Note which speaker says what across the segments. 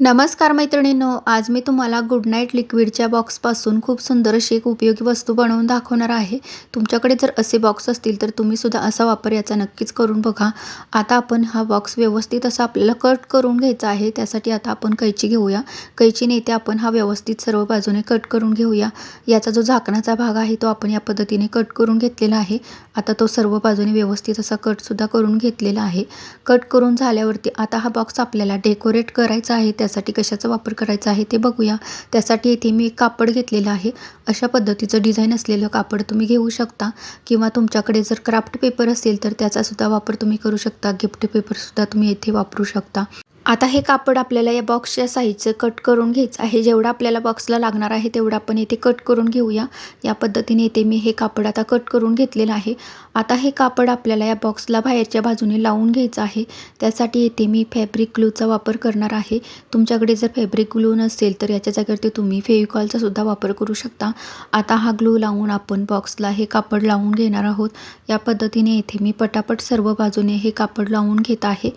Speaker 1: नमस्कार मैत्रिणींनो आज मी तुम्हाला गुड नाईट लिक्विडच्या बॉक्सपासून खूप सुंदर अशी एक उपयोगी वस्तू बनवून दाखवणार आहे. तुमच्याकडे जर असे बॉक्स असतील तर तुम्हीसुद्धा असा वापर याचा नक्कीच करून बघा. आता आपण हा बॉक्स व्यवस्थित असा आपल्याला कट करून घ्यायचा आहे त्यासाठी आता आपण कैची घेऊया. कैचीने इथे आपण हा व्यवस्थित सर्व बाजूने कट करून घेऊया. याचा जो झाकणाचा भाग आहे तो आपण या पद्धतीने कट करून घेतलेला आहे. आता तो सर्व बाजूने व्यवस्थित असा कटसुद्धा करून घेतलेला आहे. कट करून झाल्यावरती आता हा बॉक्स आपल्याला डेकोरेट करायचा आहे त्यासाठी कशाचा वापर करायचा आहे ते बघूया. त्यासाठी इथे मी एक कापड घेतलेलं आहे. अशा पद्धतीचं डिझाईन असलेलं कापड तुम्ही घेऊ शकता किंवा तुमच्याकडे जर क्राफ्ट पेपर असेल तर त्याचासुद्धा वापर तुम्ही करू शकता. गिफ्ट पेपरसुद्धा तुम्ही येथे वापरू शकता. आता हे कापड आपल्याला या बॉक्सच्या साईजचं कट करून घ्यायचं आहे. जेवढं आपल्याला बॉक्सला लागणार आहे तेवढं आपण येथे कट करून घेऊया. या पद्धतीने येथे मी हे कापड आता कट करून घेतलेलं आहे. आता हे कापड आपल्याला या बॉक्सला बाहेरच्या बाजूने लावून घ्यायचं आहे. त्यासाठी येथे मी फॅब्रिक ग्लूचा वापर करणार आहे. तुमच्याकडे जर फॅब्रिक ग्लू नसेल तर याच्या जागेवरती तुम्ही फेविकॉलचा सुद्धा वापर करू शकता. आता हा ग्लू लावून आपण बॉक्सला हे कापड लावून घेणार आहोत. या पद्धतीने येथे मी पटापट सर्व बाजूने हे कापड लावून घेत आहे.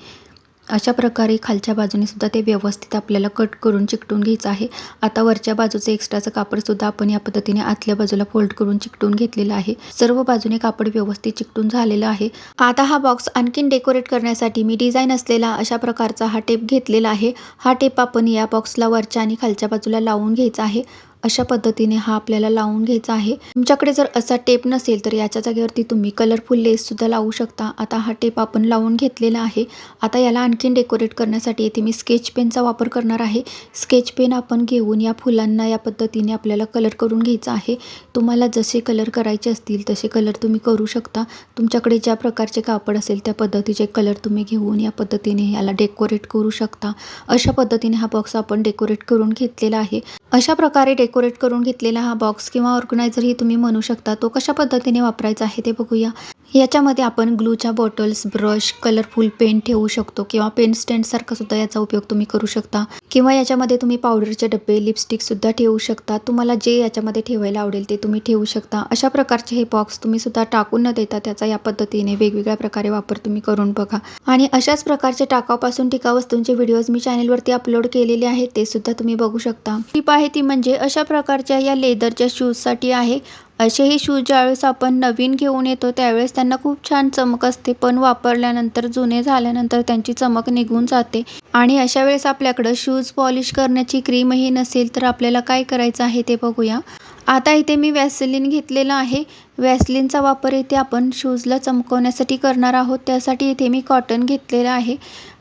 Speaker 1: अशा प्रकारे खालच्या बाजूने सुद्धा ते व्यवस्थित आपल्याला कट करून चिकटून घ्यायचं आहे. आता वरच्या बाजूचं एक्स्ट्राचं कापडसुद्धा आपण या पद्धतीने आतल्या बाजूला फोल्ड करून चिकटून घेतलेलं आहे. सर्व बाजूने कापड व्यवस्थित चिकटून झालेलं आहे. आता हा बॉक्स आणखीन डेकोरेट करण्यासाठी मी डिझाईन असलेला अशा प्रकारचा हा टेप घेतलेला आहे. हा टेप आपण या बॉक्सला वरच्या आणि खालच्या बाजूला लावून घ्यायचा आहे. अशा पद्धतीने हा आपल्याला लावून घ्यायचा आहे. तुमच्याकडे जर असा टेप नसेल तर याच्या जागेवरती तुम्ही कलरफुल लेससुद्धा लावू शकता. आता हा टेप आपण लावून घेतलेला आहे. आता याला आणखीन डेकोरेट करण्यासाठी येथे मी स्केच पेनचा वापर करणार आहे. स्केच पेन आपण घेऊन या फुलांना या पद्धतीने आपल्याला कलर करून घ्यायचा आहे. तुम्हाला जसे कलर करायचे असतील तसे कलर तुम्ही करू शकता. तुमच्याकडे ज्या प्रकारचे कापड असेल त्या पद्धतीचे कलर तुम्ही घेऊन या पद्धतीने याला डेकोरेट करू शकता. अशा पद्धतीने हा बॉक्स आपण डेकोरेट करून घेतलेला आहे. अशा प्रकारे डेकोरेट करून घेतलेला हा बॉक्स किंवा ऑर्गनायझरही तुम्ही म्हणू शकता तो कशा पद्धतीने वापरायचा आहे ते बघूया. याच्यामध्ये आपण ग्लूच्या बॉटल्स ब्रश कलरफुल पेन ठेवू शकतो किंवा पेन स्टँडसारखा सुद्धा याचा उपयोग तुम्ही करू शकता. किंवा याच्यामध्ये तुम्ही पावडरचे डबे लिपस्टिकसुद्धा ठेवू शकता. तुम्हाला जे याच्यामध्ये ठेवायला आवडेल ते तुम्ही ठेवू शकता. अशा प्रकारचे हे बॉक्स तुम्ही सुद्धा टाकून न देता त्याचा या पद्धतीने वेगवेगळ्या प्रकारे वापर तुम्ही करून बघा. आणि अशाच प्रकारचे टाकावपासून टिका वस्तूंचे व्हिडिओज मी चॅनलवरती अपलोड केलेले आहेत ते सुद्धा तुम्ही बघू शकता. टिप आहे ती म्हणजे अशा प्रकारच्या या लेदरच्या शूजसाठी आहे. असेही शूज ज्यावेळेस आपण नवीन घेऊन येतो त्यावेळेस त्यांना खूप छान चमक असते. पण वापरल्यानंतर जुने झाल्यानंतर त्यांची चमक निघून जाते. आणि अशा वेळेस आपल्याकडं शूज पॉलिश करण्याची क्रीमही नसेल तर आपल्याला काय करायचं आहे ते बघूया. आता इथे मी वॅसलिन घेतलेलं आहे. वॅसलिनचा वापर इथे आपण शूजला चमकवण्यासाठी करणार आहोत. त्यासाठी इथे मी कॉटन घेतलेलं आहे.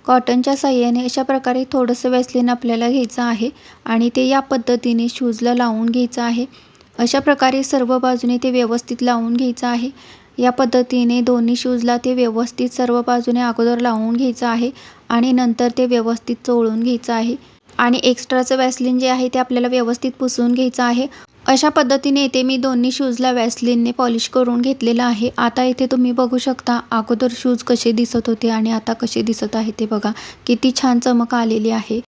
Speaker 1: कॉटनच्या साह्याने अशा प्रकारे थोडंसं वॅसलिन आपल्याला घ्यायचं आहे. आणि ते या पद्धतीने शूजला लावून घ्यायचं आहे. अशा प्रकारे सर्व बाजूने ते व्यवस्थित लावून घ्यायचं आहे. या पद्धतीने दोन्ही शूजला ते व्यवस्थित सर्व बाजूने अगोदर लावून घ्यायचं आहे आणि नंतर ते व्यवस्थित चोळून घ्यायचं आहे. आणि एक्स्ट्राचं वॅसलिन जे आहे ते आपल्याला व्यवस्थित पुसून घ्यायचं आहे. अशा पद्धतीने इथे मी दोन्ही शूजला वॅसलिनने पॉलिश करून घेतलेलं आहे. आता इथे तुम्ही बघू शकता अगोदर शूज कसे दिसत होते आणि आता कसे दिसत आहे ते बघा. किती छान चमक आलेली आहे.